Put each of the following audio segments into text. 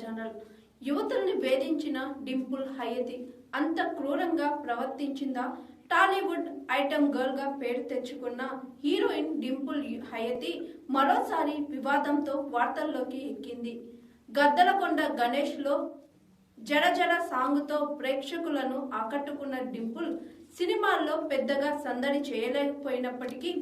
Channel యువతుల్ని వేధించిన Dimple Hayathi అంత క్రూరంగా ప్రవర్తించిందా? Tollywood item గర్ల్గా పేరు తెచ్చుకున్న హీరోయిన్ డింపుల్ హయతి మరోసారి వివాదంతో వార్తల్లోకి ఎక్కింది. గద్దలకొండ గణేష్లో జడ జడ సాంగ్తో ప్రేక్షకులను ఆకట్టుకున్న డింపుల్ సినిమాల్లో పెద్దగా సందడి చేయలేకపోయినప్పటికీ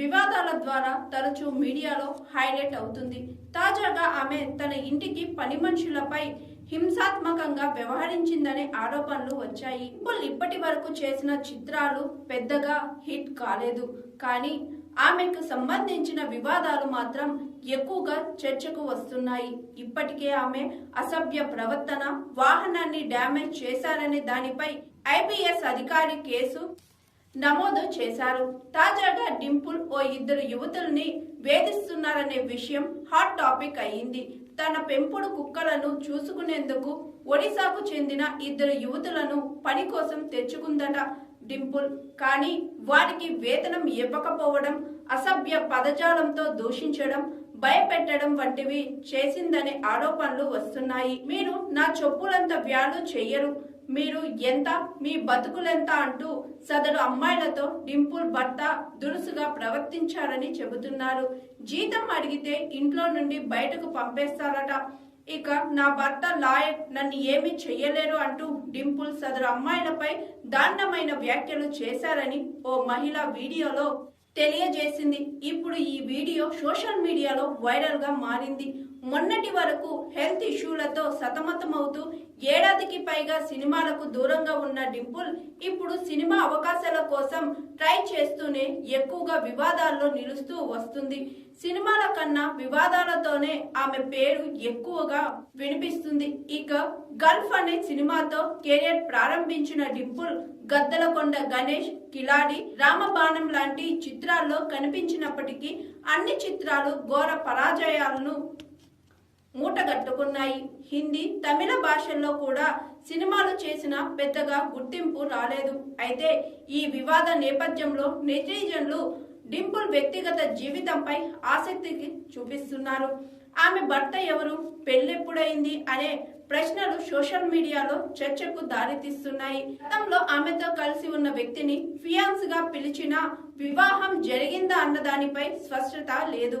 వివాదాల ద్వారా తరచూ మీడియాలో హైలైట్ అవుతుంది. తాజాగా ఆమె తన ఇంటికి పని మనుషులపై హింసాత్మకంగా వ్యవహరించిందనే ఆరోపణలు వచ్చాయి. డింపుల్ ఇప్పటి వరకు చేసిన చిత్రాలు పెద్దగా హిట్ కాలేదు. కానీ ఆమెకు సంబంధించిన వివాదాలు మాత్రం ఎక్కువగా చర్చకు వస్తున్నాయి. ఇప్పటికే ఆమె అసభ్య ప్రవర్తన వాహనాన్ని డ్యామేజ్ చేశారనే దానిపై ఐపీఎస్ అధికారి కేసు నమోదు చేశారు. తాజాగా డింపుల్ ఓ ఇద్దరు యువతుల్ని వేధిస్తున్నారనే విషయం హాట్ టాపిక్ అయ్యింది. తన పెంపుడు కుక్కలను చూసుకునేందుకు ఒడిశాకు చెందిన ఇద్దరు యువతులను పని కోసం తెచ్చుకుందట డింపుల్. కానీ వారికి వేతనం ఇవ్వకపోవడం అసభ్య పదజాలంతో దూషించడం భయపెట్టడం వంటివి చేసిందనే ఆరోపణలు వస్తున్నాయి. మీరు నా చెప్పులంత వ్యాలు చెయ్యరు. మీరు ఎంత మీ బతుకులెంత అంటూ సదరు అమ్మాయిలతో డింపుల్ భర్త దురుసుగా ప్రవర్తించారని చెబుతున్నారు. జీతం అడిగితే ఇంట్లో నుండి బయటకు పంపేస్తారట. ఇక నా భర్త లాయర్ నన్ను ఏమీ చెయ్యలేరు అంటూ డింపుల్ సదరు అమ్మాయిలపై దారుణమైన వ్యాఖ్యలు చేశారని ఓ మహిళ వీడియోలో తెలియజేసింది. ఇప్పుడు ఈ వీడియో సోషల్ మీడియాలో వైరల్గా మారింది. మొన్నటి వరకు హెల్త్ ఇష్యూ ఇష్యూలతో సతమతమవుతూ ఏడాదికి పైగా సినిమాలకు దూరంగా ఉన్న డింపుల్ ఇప్పుడు సినిమా అవకాశాల కోసం ట్రై చేస్తూనే ఎక్కువగా వివాదాల్లో నిలుస్తూ వస్తుంది. సినిమాల కన్నా వివాదాలతోనే ఆమె పేరు ఎక్కువగా వినిపిస్తుంది. ఇక గల్ఫ్ అనే సినిమాతో కెరియర్ ప్రారంభించిన డింపుల్ గద్దలకొండ గణేష్ కిలాడి రామబాణం లాంటి చిత్రాల్లో కనిపించినప్పటికీ అన్ని చిత్రాలు ఘోర పరాజయాలను మూటగట్టుకున్నాయి హిందీ తమిళ భాషల్లో కూడా సినిమాలు చేసిన పెద్దగా గుర్తింపు రాలేదు. అయితే ఈ వివాద నేపథ్యంలో నెటిజన్లు డింపుల్ వ్యక్తిగత జీవితంపై ఆసక్తికి చూపిస్తున్నారు. ఆమె భర్త ఎవరు? పెళ్ళెప్పుడైంది? అనే ప్రశ్నలు సోషల్ మీడియాలో చర్చకు దారితీస్తున్నాయి. గతంలో ఆమెతో కలిసి ఉన్న వ్యక్తిని ఫియాన్స్గా పిలిచిన వివాహం జరిగిందా అన్న దానిపై స్పష్టత లేదు.